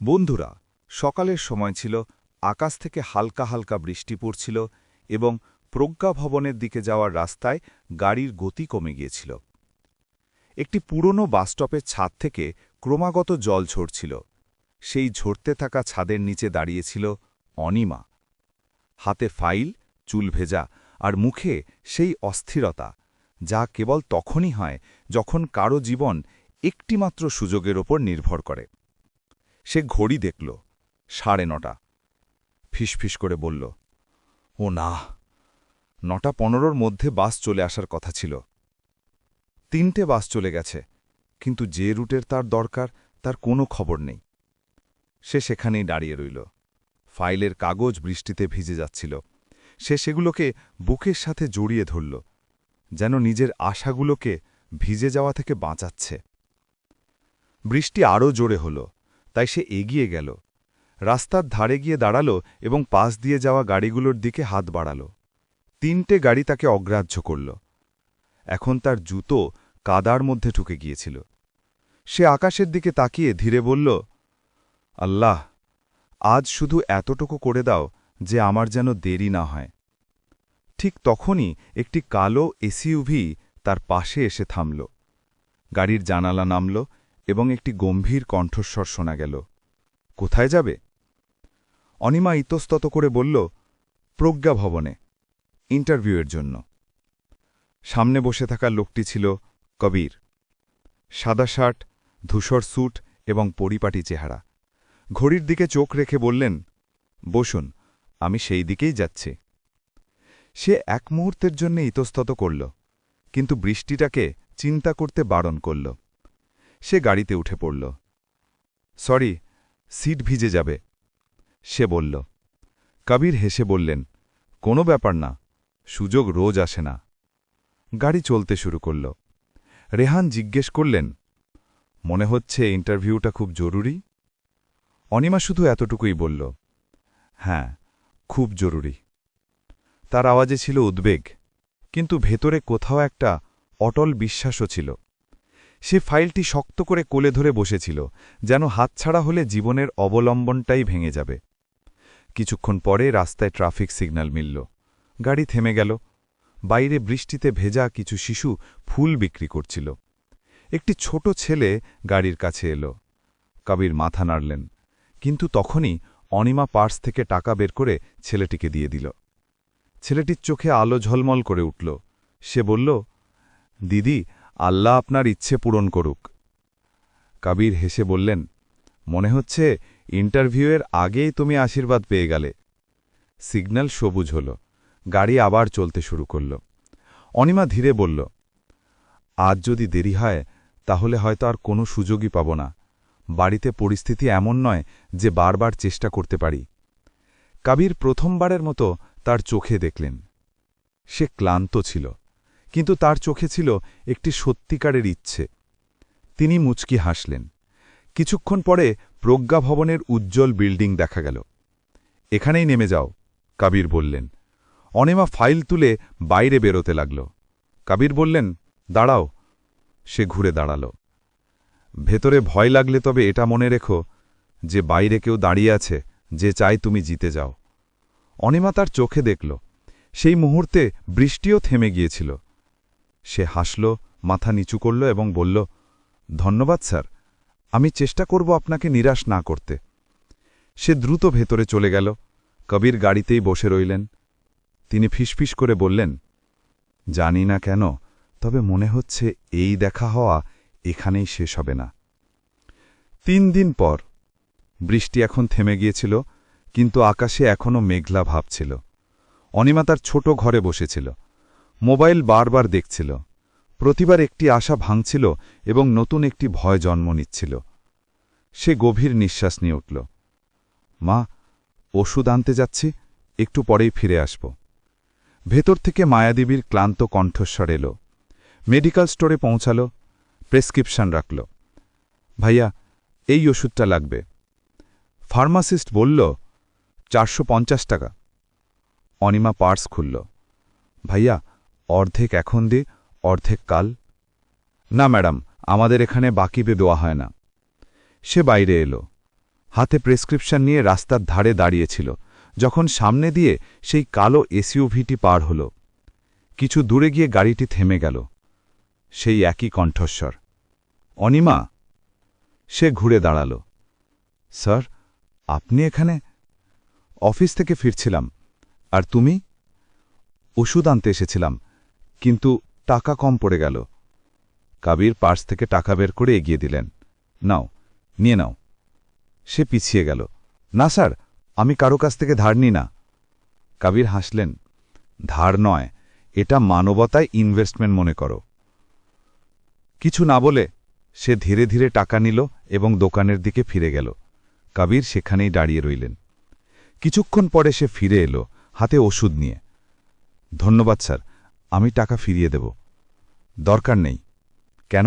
বন্ধুরা, সকালের সময় ছিল, আকাশ থেকে হালকা হালকা বৃষ্টি পড়ছিল এবং প্রজ্ঞা ভবনের দিকে যাওয়ার রাস্তায় গাড়ির গতি কমে গিয়েছিল। একটি পুরনো বাসস্টপের ছাদ থেকে ক্রমাগত জল ঝরছিল। সেই ঝরতে থাকা ছাদের নিচে দাঁড়িয়েছিল অনিমা। হাতে ফাইল, চুল ভেজা আর মুখে সেই অস্থিরতা, যা কেবল তখনই হয় যখন কারও জীবন একটিমাত্র সুযোগের ওপর নির্ভর করে। সে ঘড়ি দেখল, সাড়ে নটা। ফিসফিস করে বলল, ও না, নটা পনেরোর মধ্যে বাস চলে আসার কথা ছিল। তিনটে বাস চলে গেছে, কিন্তু যে রুটের তার দরকার, তার কোনো খবর নেই। সে সেখানেই দাঁড়িয়ে রইল। ফাইলের কাগজ বৃষ্টিতে ভিজে যাচ্ছিল। সে সেগুলোকে বুকের সাথে জড়িয়ে ধরল, যেন নিজের আশাগুলোকে ভিজে যাওয়া থেকে বাঁচাচ্ছে। বৃষ্টি আরও জোরে হল। তাই সে এগিয়ে গেল। রাস্তার ধারে গিয়ে দাঁড়াল এবং পাশ দিয়ে যাওয়া গাড়িগুলোর দিকে হাত বাড়াল। তিনটে গাড়ি তাকে অগ্রাহ্য করল। এখন তার জুতো কাদার মধ্যে ঢুকে গিয়েছিল। সে আকাশের দিকে তাকিয়ে ধীরে বলল, আল্লাহ, আজ শুধু এতটুকু করে দাও যে আমার যেন দেরি না হয়। ঠিক তখনই একটি কালো এসইউভি তার পাশে এসে থামল। গাড়ির জানালা নামল এবং একটি গম্ভীর কণ্ঠস্বর শোনা গেল। কোথায় যাবে? অনিমা ইতস্তত করে বলল, প্রজ্ঞা ভবনে, ইন্টারভিউয়ের জন্য। সামনে বসে থাকা লোকটি ছিল কবির। সাদা শার্ট, ধূসর স্যুট এবং পরিপাটি চেহারা। ঘড়ির দিকে চোখ রেখে বললেন, বসুন, আমি সেই দিকেই যাচ্ছি। সে এক মুহূর্তের জন্য ইতস্তত করল, কিন্তু বৃষ্টিটাকে চিন্তা করতে বারণ করল। সে গাড়িতে উঠে পড়ল। সরি, সিট ভিজে যাবে। সে বলল। কবির হেসে বললেন, কোনো ব্যাপার না, সুযোগ রোজ আসে না। গাড়ি চলতে শুরু করল। রেহান জিজ্ঞেস করলেন, মনে হচ্ছে ইন্টারভিউটা খুব জরুরি? অনিমা শুধু এতটুকুই বলল হ্যাঁ খুব জরুরি। তার আওয়াজে ছিল উদ্বেগ, কিন্তু ভেতরে কোথাও একটা অটল বিশ্বাসও ছিল। সে ফাইলটি শক্ত করে কোলে ধরে বসেছিল, যেন হাতছাড়া হলে জীবনের অবলম্বনটাই ভেঙে যাবে। কিছুক্ষণ পরে রাস্তায় ট্রাফিক সিগন্যাল মিলল। গাড়ি থেমে গেল। বাইরে বৃষ্টিতে ভেজা কিছু শিশু ফুল বিক্রি করছিল। একটি ছোট ছেলে গাড়ির কাছে এলো। কবির মাথা নাড়লেন, কিন্তু তখনই অনিমা পার্স থেকে টাকা বের করে ছেলেটিকে দিয়ে দিল। ছেলেটির চোখে আলো ঝলমল করে উঠল। সে বলল, দিদি আল্লাহ আপনার ইচ্ছে পূরণ করুক। কবির হেসে বললেন, মনে হচ্ছে ইন্টারভিউয়ের আগেই তুমি আশীর্বাদ পেয়ে গেলে। সিগন্যাল সবুজ হল, গাড়ি আবার চলতে শুরু করল। অনিমা ধীরে বলল, আজ যদি দেরি হয়, তাহলে হয়তো আর কোনো সুযোগই পাব না। বাড়িতে পরিস্থিতি এমন নয় যে বারবার চেষ্টা করতে পারি। কাবির প্রথমবারের মতো তার চোখে দেখলেন। সে ক্লান্ত ছিল। কিন্তু তার চোখে ছিল একটি সত্যিকারের ইচ্ছে। তিনি মুচকি হাসলেন। কিছুক্ষণ পরে প্রজ্ঞা ভবনের উজ্জ্বল বিল্ডিং দেখা গেল। এখানেই নেমে যাও, কাবির বললেন। অনেমা ফাইল তুলে বাইরে বেরোতে লাগল। কাবির বললেন, দাঁড়াও। সে ঘুরে দাঁড়াল। ভেতরে ভয় লাগলে তবে এটা মনে রেখো যে বাইরে কেউ দাঁড়িয়ে আছে, যে চাই তুমি জিতে যাও। অনিমা তার চোখে দেখল। সেই মুহূর্তে বৃষ্টিও থেমে গিয়েছিল। সে হাসল, মাথা নিচু করল এবং বলল, ধন্যবাদ, স্যার। আমি চেষ্টা করব আপনাকে নিরাশ না করতে। সে দ্রুত ভেতরে চলে গেল। কবির গাড়িতেই বসে রইলেন। তিনি ফিসফিস করে বললেন, জানি না কেন, তবে মনে হচ্ছে এই দেখা হওয়া এখানেই শেষ হবে না। তিন দিন পর, বৃষ্টি এখন থেমে গিয়েছিল, কিন্তু আকাশে এখনও মেঘলা ভাব ছিল। অনিমা তার ছোট ঘরে বসেছিল। মোবাইল বারবার দেখছিল। প্রতিবার একটি আশা ভাঙছিল এবং নতুন একটি ভয় জন্ম নিচ্ছিল। সে গভীর নিঃশ্বাস নিয়ে উঠল। মা, ওষুধ আনতে যাচ্ছি, একটু পরেই ফিরে আসব। ভেতর থেকে মায়াদেবীর ক্লান্ত কণ্ঠস্বর এলো। মেডিকেল স্টোরে পৌঁছালো, প্রেসক্রিপশন রাখল। ভাইয়া, এই ওষুধটা লাগবে। ফার্মাসিস্ট বলল, চারশো পঞ্চাশ টাকা। অনিমা পার্স খুলল। ভাইয়া অর্ধেক এখন দে, অর্ধেক কাল। না, ম্যাডাম, আমাদের এখানে বাকিবে দেওয়া হয় না। সে বাইরে এলো। হাতে প্রেসক্রিপশন নিয়ে রাস্তার ধারে দাঁড়িয়েছিল। যখন সামনে দিয়ে সেই কালো এসইউভিটি পার হল, কিছু দূরে গিয়ে গাড়িটি থেমে গেল। সেই একই কণ্ঠস্বর। অনিমা, সে ঘুরে দাঁড়াল। স্যার, আপনি এখানে? অফিস থেকে ফিরছিলাম। আর তুমি? ওষুধ আনতে এসেছিলাম। কিন্তু টাকা কম পড়ে গেল। কাবির পার্স থেকে টাকা বের করে এগিয়ে দিলেন। নাও, নিয়ে নাও। সে পিছিয়ে গেল। না, স্যার, আমি কারও কাছ থেকে ধার নিই না। কাবির হাসলেন। ধার নয়, এটা মানবতায় ইনভেস্টমেন্ট মনে করো। কিছু না বলে সে ধীরে ধীরে টাকা নিল এবং দোকানের দিকে ফিরে গেল। কাবির সেখানেই দাঁড়িয়ে রইলেন। কিছুক্ষণ পরে সে ফিরে এলো, হাতে ওষুধ নিয়ে। ধন্যবাদ, স্যার আমি টাকা ফিরিয়ে দেব। দরকার নেই। কেন?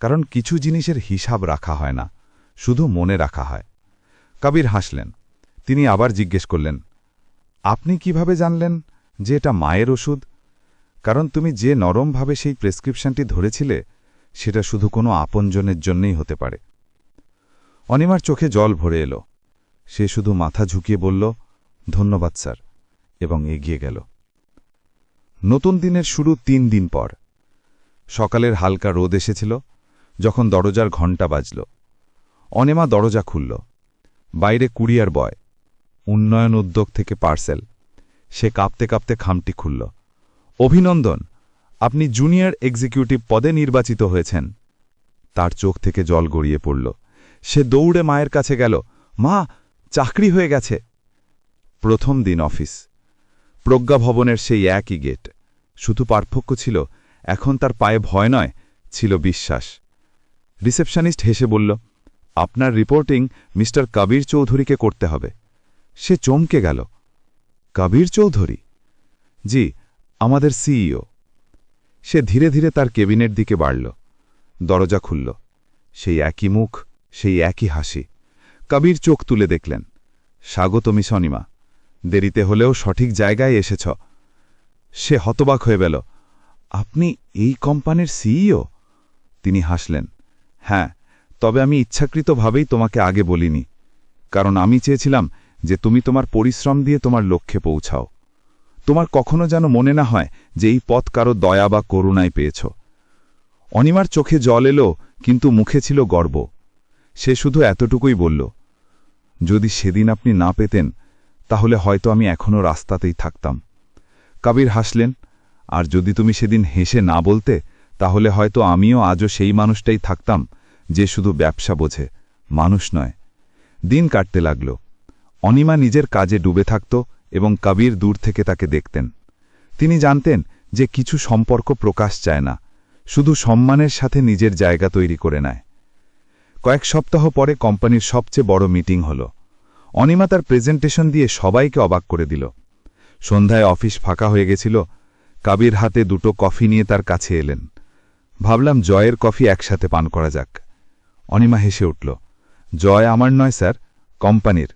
কারণ কিছু জিনিসের হিসাব রাখা হয় না, শুধু মনে রাখা হয়। কবির হাসলেন। তিনি আবার জিজ্ঞেস করলেন, আপনি কীভাবে জানলেন যে এটা মায়ের ওষুধ? কারণ তুমি যে নরমভাবে সেই প্রেসক্রিপশনটি ধরেছিলে, সেটা শুধু কোনো আপনজনের জন্যই হতে পারে। অনিমার চোখে জল ভরে এলো। সে শুধু মাথা ঝুঁকিয়ে বলল, ধন্যবাদ স্যার, এবং এগিয়ে গেল। নতুন দিনের শুরু তিন দিন পর। সকালের হালকা রোদ এসেছিল, যখন দরজার ঘণ্টা বাজল। অনেমা দরজা খুলল। বাইরে কুরিয়ার বয়, উন্নয়ন উদ্যোগ থেকে পার্সেল। সে কাঁপতে কাঁপতে খামটি খুলল। অভিনন্দন, আপনি জুনিয়র এক্সিকিউটিভ পদে নির্বাচিত হয়েছেন। তার চোখ থেকে জল গড়িয়ে পড়ল। সে দৌড়ে মায়ের কাছে গেল, মা, চাকরি হয়ে গেছে। প্রথম দিন অফিস। প্রজ্ঞা ভবনের সেই একই গেট। শুধু পার্থক্য ছিল, এখন তার পায়ে ভয় নয়, ছিল বিশ্বাস। রিসেপশনিস্ট হেসে বলল, আপনার রিপোর্টিং মিস্টার কবির চৌধুরীকে করতে হবে। সে চমকে গেল। কবির চৌধুরী? জি, আমাদের সিইও। সে ধীরে ধীরে তার কেবিনের দিকে বাড়ল। দরজা খুলল। সেই একই মুখ, সেই একই হাসি। কবির চোখ তুলে দেখলেন। স্বাগত মিশনিমা। দেরিতে হলেও সঠিক জায়গায় এসেছ। সে হতবাক হয়ে গেল। আপনি এই কোম্পানির সিইও? তিনি হাসলেন। হ্যাঁ তবে আমি ইচ্ছাকৃতভাবেই তোমাকে আগে বলিনি, কারণ আমি চেয়েছিলাম যে তুমি তোমার পরিশ্রম দিয়ে তোমার লক্ষ্যে পৌঁছাও। তোমার কখনো যেন মনে না হয় যে এই পথ কারও দয়া বা করুণায় পেয়েছ। অনিমার চোখে জল এলো, কিন্তু মুখে ছিল গর্ব। সে শুধু এতটুকুই বলল, যদি সেদিন আপনি না পেতেন তাহলে হয়তো আমি এখনও রাস্তাতেই থাকতাম। কবির হাসলেন, আর যদি তুমি সেদিন হেসে না বলতে, তাহলে হয়তো আমিও আজও সেই মানুষটাই থাকতাম যে শুধু ব্যবসা বোঝে, মানুষ নয়। দিন কাটতে লাগল। অনিমা নিজের কাজে ডুবে থাকত এবং কবির দূর থেকে তাকে দেখতেন। তিনি জানতেন যে কিছু সম্পর্ক প্রকাশ চায় না, শুধু সম্মানের সাথে নিজের জায়গা তৈরি করে নেয়। কয়েক সপ্তাহ পরে কোম্পানির সবচেয়ে বড় মিটিং হল। অনিমা তার প্রেজেন্টেশন দিয়ে সবাইকে অবাক করে দিল। সন্ধ্যায় অফিস ফাঁকা হয়ে গেছিল। কাবির হাতে দুটো কফি নিয়ে তার কাছে এলেন। ভাবলাম জয়ের কফি একসাথে পান করা যাক। অনিমা হেসে উঠল, জয় আমার নয় স্যার, কোম্পানির।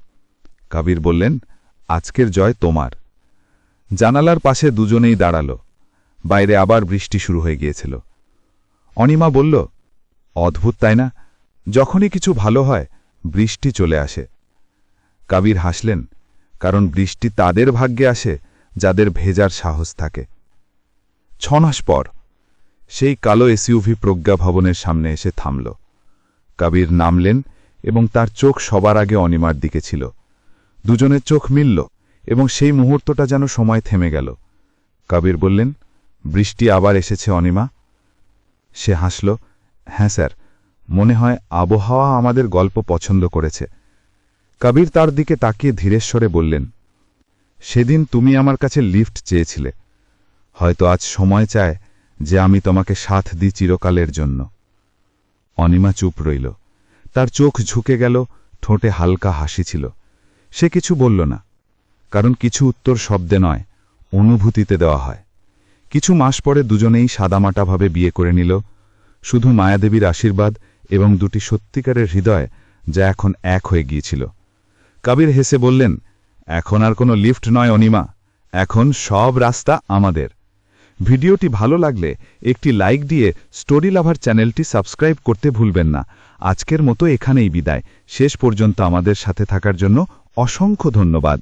কাবির বললেন, আজকের জয় তোমার। জানালার পাশে দুজনেই দাঁড়াল। বাইরে আবার বৃষ্টি শুরু হয়ে গিয়েছিল। অনিমা বলল, অদ্ভুত, তাই না? যখনই কিছু ভালো হয়, বৃষ্টি চলে আসে। কাবির হাসলেন, কারণ বৃষ্টি তাদের ভাগ্যে আসে, যাদের ভেজার সাহস থাকে। ছমাস পর, সেই কালো এসইউভি প্রজ্ঞা ভবনের সামনে এসে থামল। কবির নামলেন এবং তার চোখ সবার আগে অনিমার দিকে ছিল। দুজনের চোখ মিলল এবং সেই মুহূর্তটা যেন সময় থেমে গেল। কবির বললেন, বৃষ্টি আবার এসেছে, অনিমা? সে হাসল হ্যাঁ স্যার, মনে হয় আবহাওয়া আমাদের গল্প পছন্দ করেছে। কবির তার দিকে তাকিয়ে ধীরেশ্বরে বললেন, সেদিন তুমি আমার কাছে লিফট চেয়েছিলে। হয়তো আজ সময় চায় যে আমি তোমাকে সাথ দিই চিরকালের জন্য অনিমা চুপ রইল। তার চোখ ঝুঁকে গেল, ঠোঁটে হালকা হাসি ছিল। সে কিছু বলল না, কারণ কিছু উত্তর শব্দে নয়, অনুভূতিতে দেওয়া হয়। কিছু মাস পরে দুজনেই সাদামাটাভাবে বিয়ে করে নিল। শুধু মায়াদেবীর আশীর্বাদ এবং দুটি সত্যিকারের হৃদয় যা এখন এক হয়ে গিয়েছিল। কবির হেসে বললেন, এখন আর কোনো লিফট নয় অনিমা, এখন সব রাস্তা আমাদের। ভিডিওটি ভালো লাগলে একটি লাইক দিয়ে স্টোরি লাভার চ্যানেলটি সাবস্ক্রাইব করতে ভুলবেন না। আজকের মতো এখানেই বিদায়। শেষ পর্যন্ত আমাদের সাথে থাকার জন্য অসংখ্য ধন্যবাদ।